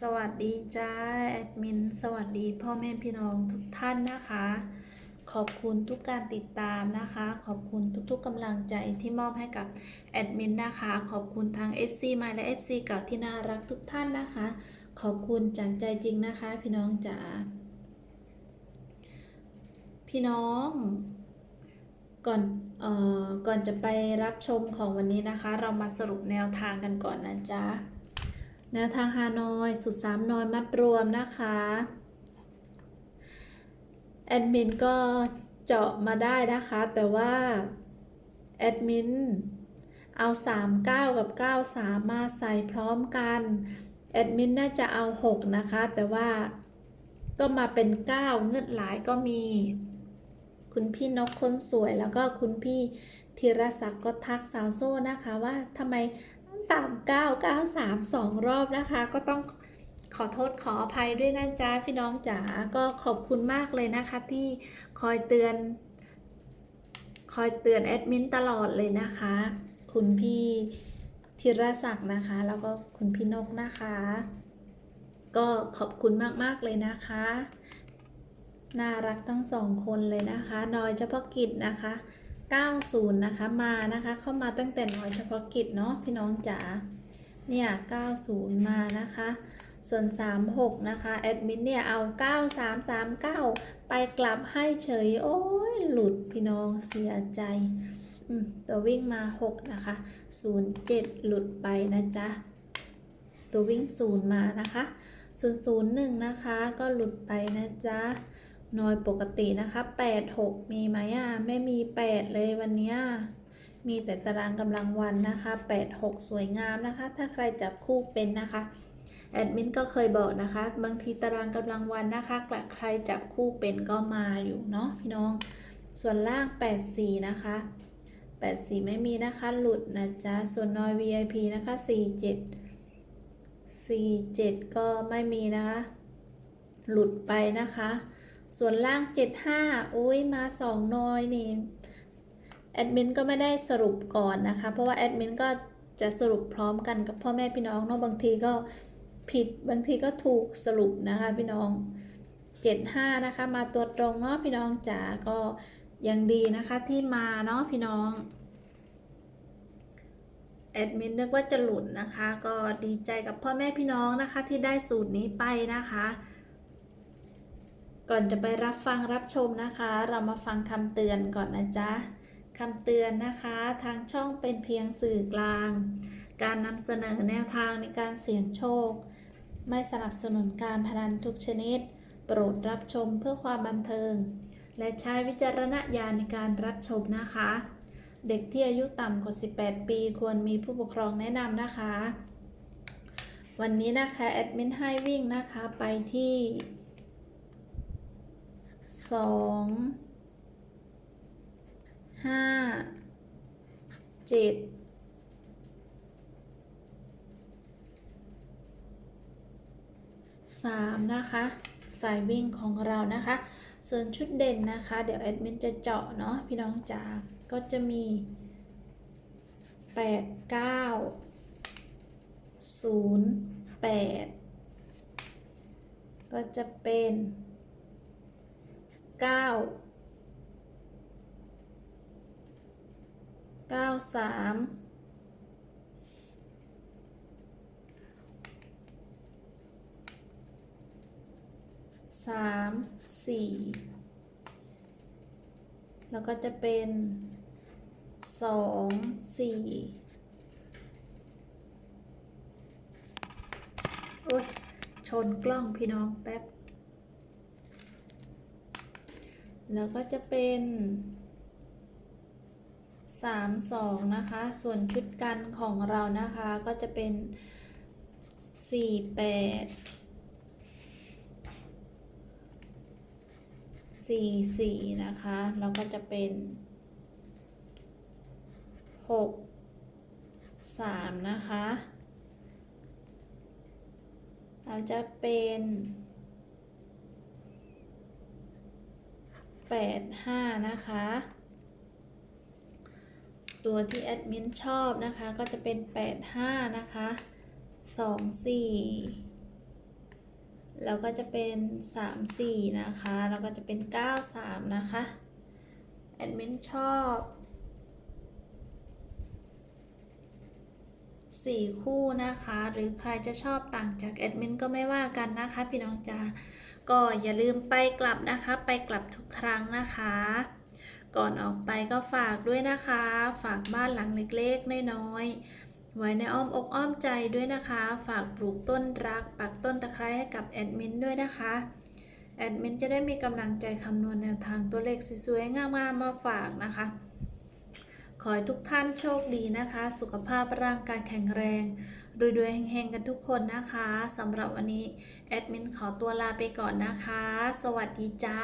สวัสดีจ้าแอดมิน สวัสดีพ่อแม่พี่น้องทุกท่านนะคะ ขอบคุณทุกการติดตามนะคะ ขอบคุณทุกๆกำลังใจที่มอบให้กับแอดมินนะคะ ขอบคุณทาง FC ใหม่และ FC เก่าที่น่ารักทุกท่านนะคะ ขอบคุณจากใจจริงนะคะ พี่น้องจ๋าพี่น้องก่อนเอ่อก่อนจะไปรับชมของวันนี้นะคะ เรามาสรุปแนวทางกันก่อนนะจ๊ะ แนวทางฮานอยสุดสามนอยมัดรวมนะคะ แอดมินก็เจาะมาได้นะคะ แต่ว่า แอดมินเอา 39 กับ 93 มาใส่พร้อมกัน แอดมินน่าจะเอา 6 นะคะ แต่ว่าก็มาเป็น 9 เงือดหลายก็มี คุณพี่นกคนสวยแล้วก็คุณพี่ธีรศักดิ์ก็ทักสาวโซ่นะคะว่าทำไม 3993สองรอบนะคะ ก็ต้องขอโทษขออภัยด้วยนะจ๊ะพี่น้องจ๋าก็ขอบคุณมากเลยนะคะที่คอยเตือน คอยเตือนแอดมินตลอดเลยนะคะ คุณพี่ธีรศักดิ์นะคะ แล้วก็คุณพี่นกนะคะ ก็ขอบคุณมากๆเลยนะคะ น่ารักทั้งสองคนเลยนะคะ นอยเฉพาะกิจนะคะ 90 นะคะ มานะคะ เข้ามาตั้งแต่หน่วยเฉพาะกิจเนาะพี่น้องจ๋า เนี่ย 90 มานะคะ ส่วน 36 นะคะ แอดมินเนี่ย เอา 9339 ไปกลับให้เฉย โอ้ย หลุดพี่น้องเสียใจ ตัววิ่งมา 6 นะคะ 07 หลุดไปนะจ๊ะ ตัววิ่ง 0 มานะคะส่วน01 นะคะ ก็หลุดไปนะจ๊ะ น้อยปกตินะคะ 8 6 มีไหมอะ ไม่มี 8 เลยวันนี้ มีแต่ตารางกำลังวันนะคะ 8 6 สวยงามนะคะ ถ้าใครจับคู่เป็นนะคะ แอดมินก็เคยบอกนะคะ บางทีตารางกำลังวันนะคะใครจับคู่เป็นก็มาอยู่เนาะพี่น้อง ส่วนล่าง 8 4 นะคะ 8 4 ไม่มีนะคะ หลุดนะจ๊ะ ส่วนน้อย VIP นะคะ 4 7 4 7 ก็ไม่มีนะคะ หลุดไปนะคะ ส่วนล่าง 75อุ้ยมา 2 น้อยนี่แอดมินก็ไม่ได้สรุปก่อนนะคะ เพราะว่าแอดมินก็จะสรุปพร้อมกันกับพ่อแม่พี่น้องเนาะบางทีก็ผิดบางทีก็ถูกสรุปนะคะพี่น้อง 75 นะคะ มาตัวตรงเนาะพี่น้องจ๋าก็ยังดีนะคะที่มาเนาะพี่น้องแอดมินนึกว่าจะหลุดนะคะ ก็ดีใจกับพ่อแม่พี่น้องนะคะที่ได้สูตรนี้ไปนะคะ ก่อนจะไปรับฟังรับชมนะคะ เรามาฟังคำเตือนก่อนนะจ๊ะคำเตือนนะคะทางช่องเป็นเพียงสื่อกลาง การนำเสนอแนวทางในการเสี่ยงโชค ไม่สนับสนุนการพนันทุกชนิด โปรดรับชมเพื่อความบันเทิง และใช้วิจารณญาณในการรับชมนะคะ เด็กที่อายุต่ำกว่า 18 ปีควรมีผู้ปกครองแนะนำนะคะ วันนี้นะคะแอดมินให้วิ่งนะคะไปที่ สองห้าเจ็ดสามนะคะสายวิ่งของเรานะคะ ส่วนชุดเด่นนะคะ เดี๋ยวแอดมินจะเจาะเนาะพี่น้องจ๋าก็จะมีแปดเก้าศูนย์แปดก็จะเป็น เก้าเก้าสามสามสี่แล้วก็จะเป็นสองสี่โอ๊ยชนกล้องพี่น้องแป๊บ แล้วก็จะเป็น 3 2 นะคะ ส่วนชุดกันของเรานะคะก็จะเป็น 4 8 4 4 นะคะ แล้วก็จะเป็น 6 3 นะคะเราจะเป็น 85 นะคะ ตัวที่แอดมินชอบนะคะ ก็จะเป็น 85 นะคะ 24 แล้วก็จะเป็น 3 4 นะคะ แล้วก็จะเป็น 9 3 นะคะ แอดมินชอบ4 คู่นะคะ หรือใครจะชอบต่างจากแอดมินก็ไม่ว่ากันนะคะ พี่น้องจ๋า ก็อย่าลืมไปกลับนะคะ ไปกลับทุกครั้งนะคะ ก่อนออกไปก็ฝากด้วยนะคะ ฝากบ้านหลังเล็กๆน้อยๆไว้ในอ้อมอกอ้อมใจด้วยนะคะ ฝากปลูกต้นรัก ปักต้นตะไคร้ให้กับแอดมินด้วยนะคะแอดมินจะได้มีกำลังใจคำนวณแนวทางตัวเลขสวยๆงามๆมาฝากนะคะ ขอให้ทุกท่านโชคดีนะคะ สุขภาพร่างกายแข็งแรงรวยๆเฮงๆกันทุกคนนะคะสำหรับวันนี้แอดมินขอตัวลาไปก่อนนะคะ สวัสดีจ้า